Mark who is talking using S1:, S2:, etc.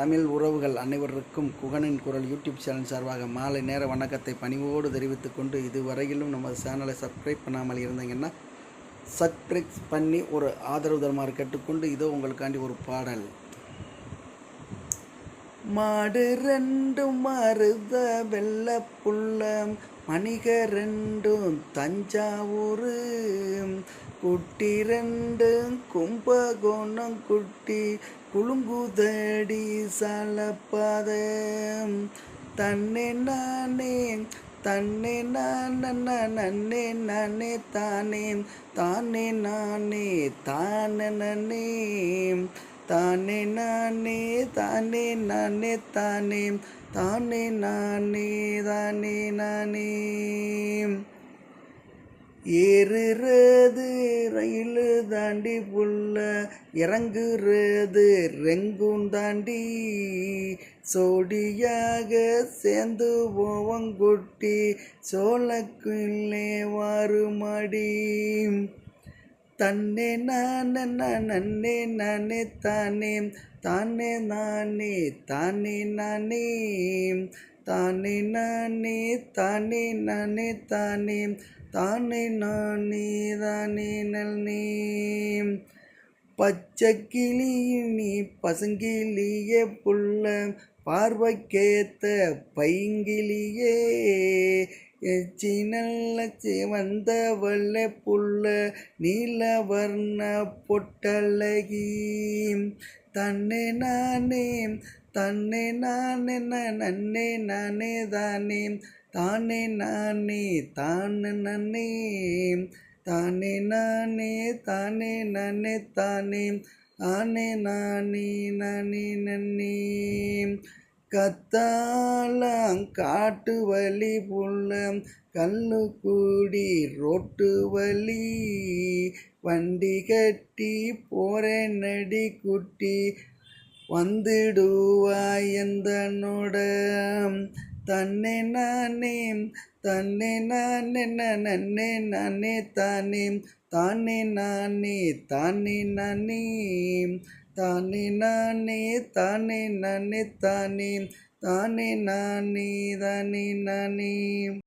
S1: தமிழ் உறவுகள் அனைவருக்கும் குகனின் குரல் யூடியூப் சேனல் சார்பாக மாலை நேர வணக்கத்தை பணிவோடு தெரிவித்துக் கொண்டு இதுவரையிலும் நமது சேனலை சப்ஸ்கிரைப் பண்ணாமல் இருந்தீங்கன்னா சப்ஸ்கிரைப் பண்ணி ஒரு ஆதரவு தருமாறு கேட்டுக்கொண்டு இதோ உங்களுக்காண்டி ஒரு பாடல். மாடு ரெண்டும் மருத வெள்ள புள்ள மணிக ரெண்டும் தஞ்சாவூர். குட்டி ரெண்டு கும்பகோணம் குட்டி குலுங்குதடி சலப்பாத. தன்னே நானே தன்னே நான் நன்னே நானே தானே தானே நானே தானே நன்னே தானே நானே தானே நானே தானே தானே நானே தானே நானே. ஏறுறது ரயிலு தாண்டி புள்ள இறங்குறது ரெங்கும் தாண்டி சோடியாக சேர்ந்து போவங்குட்டி சோழக்குள்ளே வாருமாடி. தன்னே நான் நன்னே நானே தானே தானே நானே தானே நானே. தானே நானே தானே நானே தானே தானே நானே தானே நல்னே. பச்சை கிளி நீ பசுங்கிளியே புள்ள பார்வைக்கேத்த பைங்கிளியே. எச்சி நல்ல வந்த வல்ல புள்ள நீலவர்ண பொட்டழகி தன்னை நானே தன்னே நானே நன்னே நானே தானே. தானே நானே தானே நன்னே. தானே நானே தானே நானே தானே. ஆனே நானே நானே நன்னே. கத்தாலாம் காட்டு வலி புள்ள கல்லு கூடி ரோட்டு வலி வண்டி கட்டி போறேன் நடி குட்டி. வந்திடுவாய் எந்தனோட தன்னே நானே தன்னே என்ன நன்னே நானே தானே தானே நானே தானே நானே தானே நானே தானே நானே தானே தானே நானே தானே நானே.